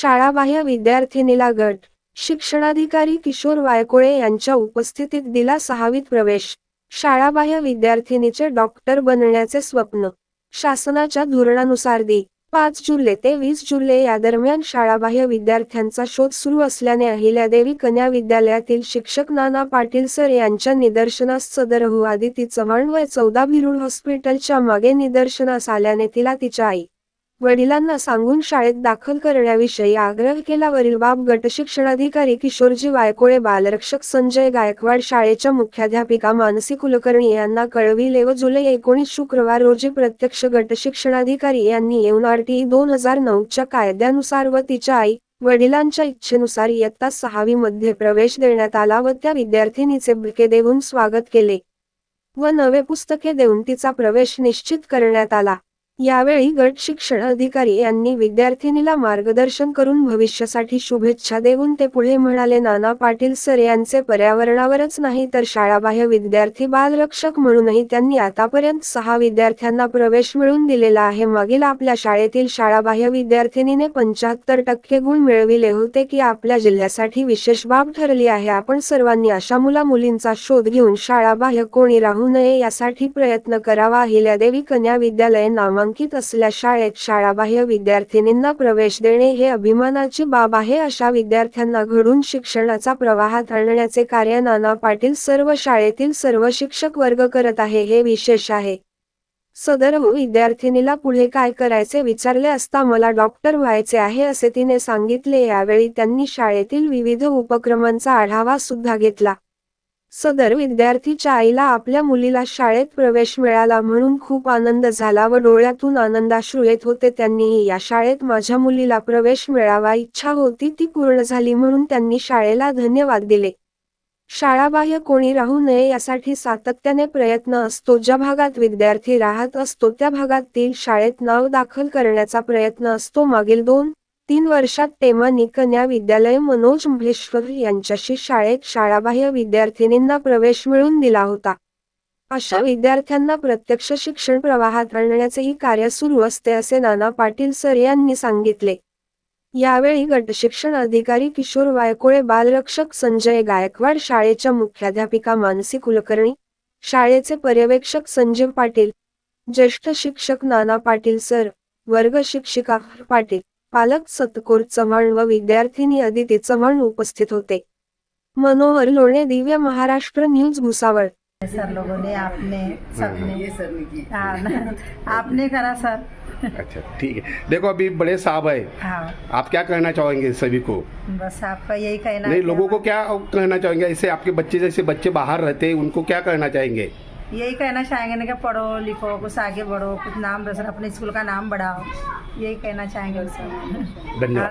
शाळाबाह्य विद्यार्थिनीला गट शिक्षणाधिकारी किशोर वायकोळे यांच्या उपस्थितीत दिला सहावीत प्रवेश. शाळाबाह्य विद्यार्थिनीचे डॉक्टर बनण्याचे स्वप्न. शासनाच्या धोरणानुसार दि पाच जुलै ते वीस जुलै या दरम्यान शाळाबाह्य विद्यार्थ्यांचा शोध सुरू असल्याने अहिल्यादेवी कन्या विद्यालयातील शिक्षक नाना पाटील सर यांच्या निदर्शनास सदरहू हो आदिती चव्हाण व चौदा भिरुड हॉस्पिटलच्या मागे निदर्शनास आल्याने तिला तिच्या आई वडिलांना सांगून शाळेत दाखल करण्याविषयी आग्रह केला. वरील बाब गट शिक्षणाधिकारी किशोरजी वायकोळे बालरक्षक संजय गायकवाड शाळेच्या मुख्याध्यापिका मानसी कुलकर्णी यांना कळविले व जुलै एकोणीस शुक्रवार रोजी प्रत्यक्ष गट शिक्षणाधिकारी यांनी येऊन आरटीई दोन हजार नऊच्या कायद्यानुसार व तिच्या आई वडिलांच्या इच्छेनुसार इयत्ता सहावी मध्ये प्रवेश देण्यात आला व त्या विद्यार्थिनीचे बुके देऊन स्वागत केले व नवे पुस्तके देऊन तिचा प्रवेश निश्चित करण्यात आला. यावेळी गट शिक्षण अधिकारी यांनी विद्यार्थिनीला मार्गदर्शन करून भविष्यासाठी शुभेच्छा देऊन ते पुढे म्हणाले नाना पाटील सर यांचे पर्यावरणावरच नाही तर शाळाबाह्य विद्यार्थी बालरक्षक म्हणूनही त्यांनी आतापर्यंत सहा विद्यार्थ्यांना प्रवेश मिळवून दिलेला आहे. मागील आपल्या शाळेतील शाळाबाह्य विद्यार्थिनीने पंच्याहत्तर टक्के गुण मिळविले होते की आपल्या जिल्ह्यासाठी विशेष बाब ठरली आहे. आपण सर्वांनी अशा मुला मुलींचा शोध घेऊन शाळाबाह्य कोणी राहू नये यासाठी प्रयत्न करावा. अहिल्यादेवी कन्या विद्यालय नामांक नामांकित असल्या शाळेत शाळाबाह्य विद्यार्थिनींना प्रवेश देणे हे अभिमानाची बाब आहे अशा विद्यार्थ्यांना घडून शिक्षणाचा प्रवाहात आणण्याचे कार्य नाना पाटील सर्व शाळेतील सर्व शिक्षक वर्ग करत आहे हे विशेष आहे. सदर विद्यार्थिनीला पुढे काय करायचे विचारले असता मला डॉक्टर व्हायचे आहे असे तिने सांगितले. यावेळी त्यांनी शाळेतील विविध उपक्रमांचा आढावा सुद्धा घेतला. सदर विद्यार्थीच्या आईला आपल्या मुलीला शाळेत प्रवेश मिळाला म्हणून खूप आनंद झाला व डोळ्यातून आनंदाश्रू येत होते. त्यांनीही या शाळेत माझ्या मुलीला प्रवेश मिळावा इच्छा होती ती पूर्ण झाली म्हणून त्यांनी शाळेला धन्यवाद दिले. शाळाबाह्य कोणी राहू नये यासाठी सातत्याने प्रयत्न असतो. ज्या भागात विद्यार्थी राहत असतो त्या भागातील शाळेत नाव दाखल करण्याचा प्रयत्न असतो. मागील दोन तीन वर्षात टेमानी कन्या विद्यालय मनोज महेश्वर यांच्याशी शाळेत शाळाबाह्य विद्यार्थिनींना प्रवेश मिळवून दिला होता. अशा विद्यार्थ्यांना प्रत्यक्ष शिक्षण प्रवाहात आणण्याचेही कार्य सुरू असते असे नाना पाटील सर यांनी सांगितले. यावेळी गट शिक्षण अधिकारी किशोर वायकोळे बालरक्षक संजय गायकवाड शाळेच्या मुख्याध्यापिका मानसी कुलकर्णी शाळेचे पर्यवेक्षक संजीव पाटील ज्येष्ठ शिक्षक नाना पाटील सर वर्ग शिक्षिका पाटील पालक सतकोर चव्हाण व विद्यार्थिनी अदिती चव्हाण उपस्थित होते. मनोहर लोणे दिव्य महाराष्ट्र न्यूज भुसावळ. सर लोगों ने आपने सबने हाँ, आपने करा सर. अच्छा ठीक है. देखो अभी बड़े साहब है हाँ। आप क्या कहना चाहेंगे सभी को? बस आपका यही कहना नहीं लोगों को क्या कहना चाहेंगे? ऐसे आपके बच्चे जैसे बच्चे बाहर रहते हैं उनको क्या कहना चाहेंगे? यही कहना चाहेंगे ना कि पढ़ो लिखो कुछ आगे बढ़ो कुछ नाम रोशन अपने स्कूल का नाम बढ़ाओ। यही कहना चाहेंगे सर धन्यवाद।